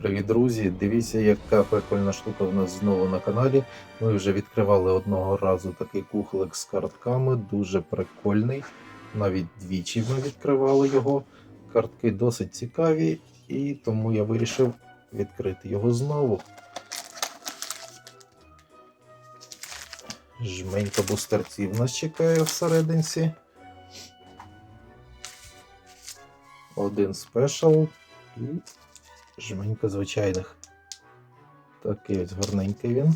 Привіт, друзі! Дивіться, яка прикольна штука в нас знову на каналі. Ми вже відкривали одного разу такий кухлик з картками, дуже прикольний. Навіть двічі ми відкривали його. Картки досить цікаві, і тому я вирішив відкрити його знову. Жменька бустерців нас чекає всерединці. Один спешл і жменька звичайних. Такий ось гарненький він.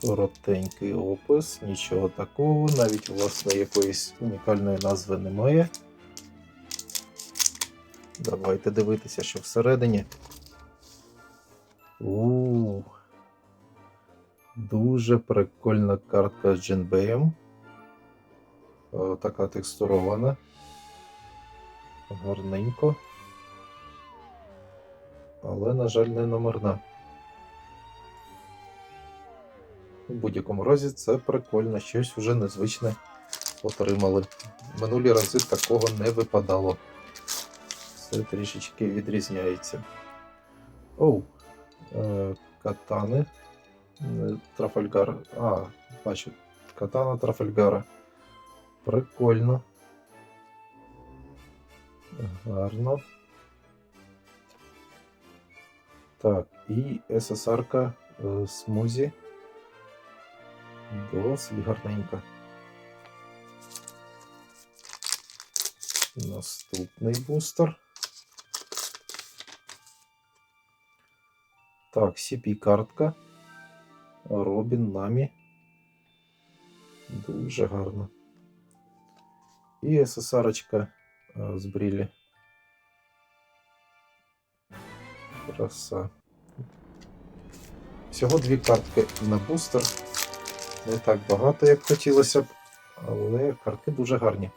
Коротенький опис, нічого такого, навіть власне якоїсь унікальної назви немає. Давайте дивитися, що всередині. у Дуже прикольна картка з джинбеєм. О, Така текстурована. Гарненько. Але, на жаль, не номерна. У будь-якому разі це прикольно, щось вже незвичне отримали. Минулі рази такого не випадало. Все трішечки відрізняється. Оу, е, катани. Трафальгар. А, бачу, катана Трафальгара. Прикольно. Гарно. Так, і ССРка е, смузі. Досить гарненька. Наступний бустер. Так, CP картка. Робін Намі. Дуже гарно. І ССРочка е, з брілі. Краса. Всього дві картки на бустер. Не так багато, як хотілося б, але картки дуже гарні.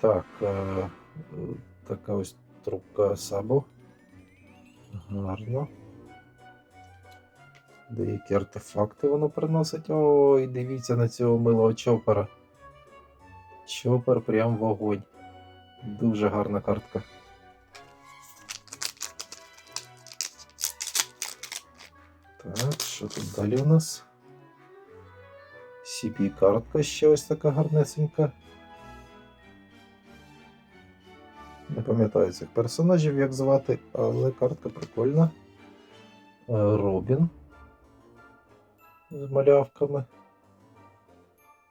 Так, е, така ось трубка Сабо. Гарно. Деякі артефакти воно приносить. Ой, дивіться на цього милого чопера. Чопер прям вогонь. Дуже гарна картка. Так, що тут далі у нас? CP картка ще ось така гарнесенька. Не пам'ятаю цих персонажів, як звати, але картка прикольна. Е, Робін з малявками.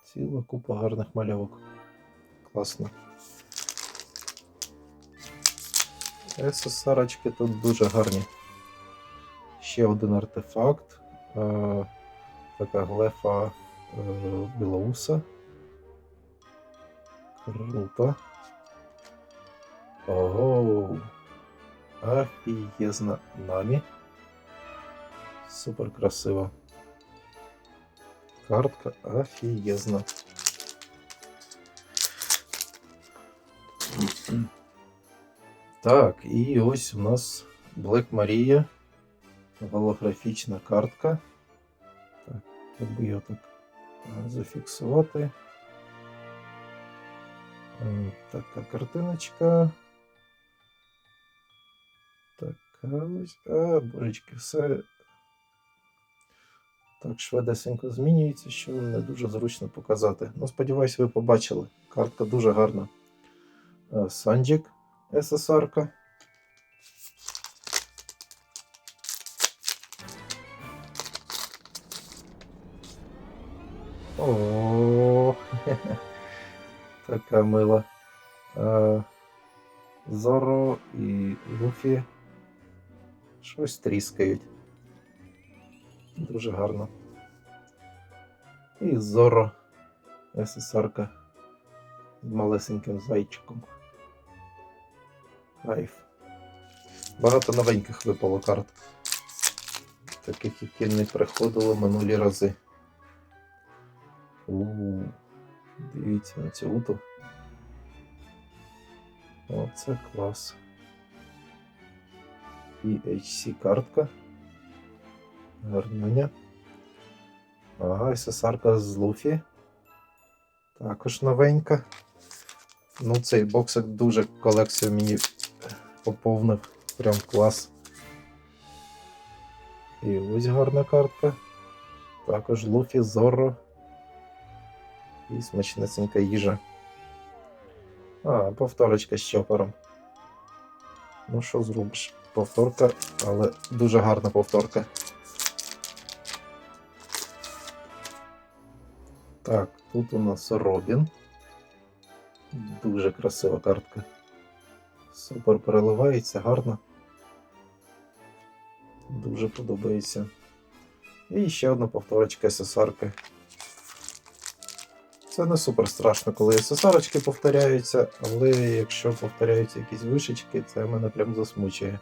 Ціла купа гарних малявок. Класно. СССРочки тут дуже гарні. Ще один артефакт. Е, така глефа е, Білоуса. Круто. Ого. Офігезна намі. Супер красиво. Картка офігезна. Так, і ось у нас Black Maria. Голографічна картка. Так, би його так зафіксувати. Така картиночка. Така ось. А, божечки, все так швидесенько змінюється, що не дуже зручно показати. Ну, сподіваюсь, ви побачили. Картка дуже гарна. Е, Санджик СССР-ка. О, така мила. Зоро і Луфі щось тріскають. Дуже гарно. І Зоро СССР-ка з малесеньким зайчиком. Кайф. Багато новеньких випало карт. Таких, які не приходили минулі рази. У дивіться на цю уту. Оце клас. І HC картка. Гарнюня. Ага, СССРка з Луфі. Також новенька. Ну, цей боксик дуже колекцію мені поповнив. Прям клас. І ось гарна картка. Також Луфі, Зорро. І смачнесенька їжа. А, повторочка з чопером. Ну, що зробиш? Повторка, але дуже гарна повторка. Так, тут у нас Робін. Дуже красива картка. Супер переливається, гарно. Дуже подобається. І ще одна повторочка СССРки. Це не супер страшно, коли СССРочки повторяються, але якщо повторяються якісь вишечки, це мене прям засмучує.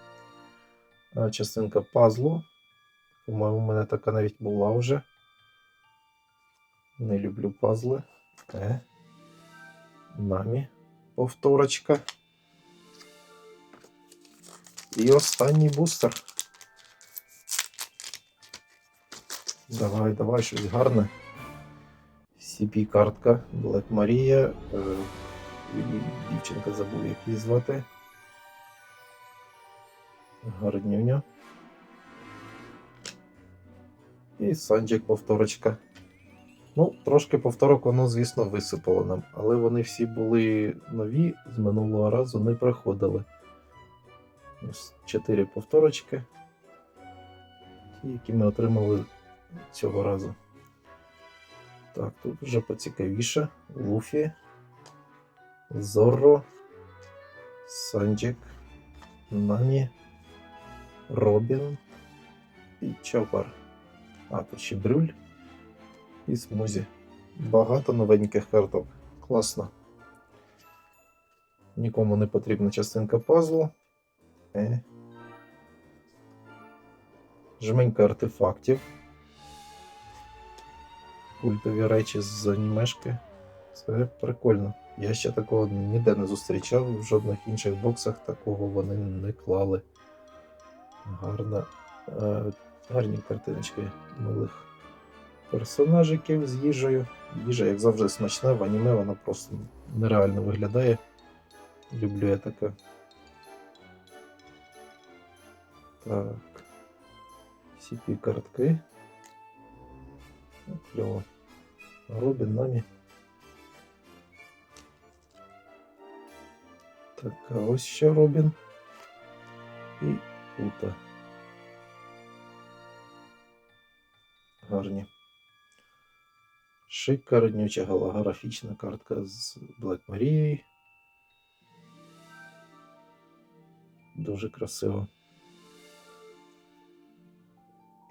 Частинка пазлу. По-моєму, у мене така навіть була вже. Не люблю пазли. Е. Намі. Повторочка. І останній бустер. Давай, давай, щось гарне. CP картка, Black Maria. Дівчинка забув, як її звати. Гарнюня. І Санджик повторочка. Ну, трошки повторок воно, звісно, висипало нам, але вони всі були нові, з минулого разу не приходили. Ось чотири повторочки, ті, які ми отримали цього разу. Так, тут вже поцікавіше. Луфі, Зорро, Санджик, Намі, Робін і Чопар. А, тут ще брюль і смузі. Багато новеньких карток. Класно. Нікому не потрібна частинка пазлу. Е. Жменька артефактів. Культові речі з анімешки. Це прикольно. Я ще такого ніде не зустрічав, в жодних інших боксах такого вони не клали. Гарна, е, гарні картиночки милих персонажиків з їжею. Їжа, як завжди, смачна, в аніме вона просто нереально виглядає. Люблю я таке. Так. CP картки. Кльово. Робін намі. Так, а ось ще Робін. І Ута. Гарні. Шикарнюча голографічна картка з Black Maria. Дуже красиво.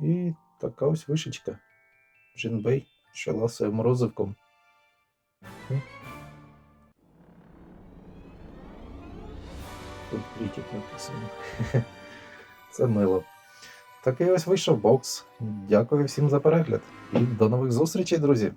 І така ось вишечка. Джинбей ще ласує морозивком. Хм. Тут критик написано. Це мило. Такий ось вийшов бокс. Дякую всім за перегляд. І до нових зустрічей, друзі!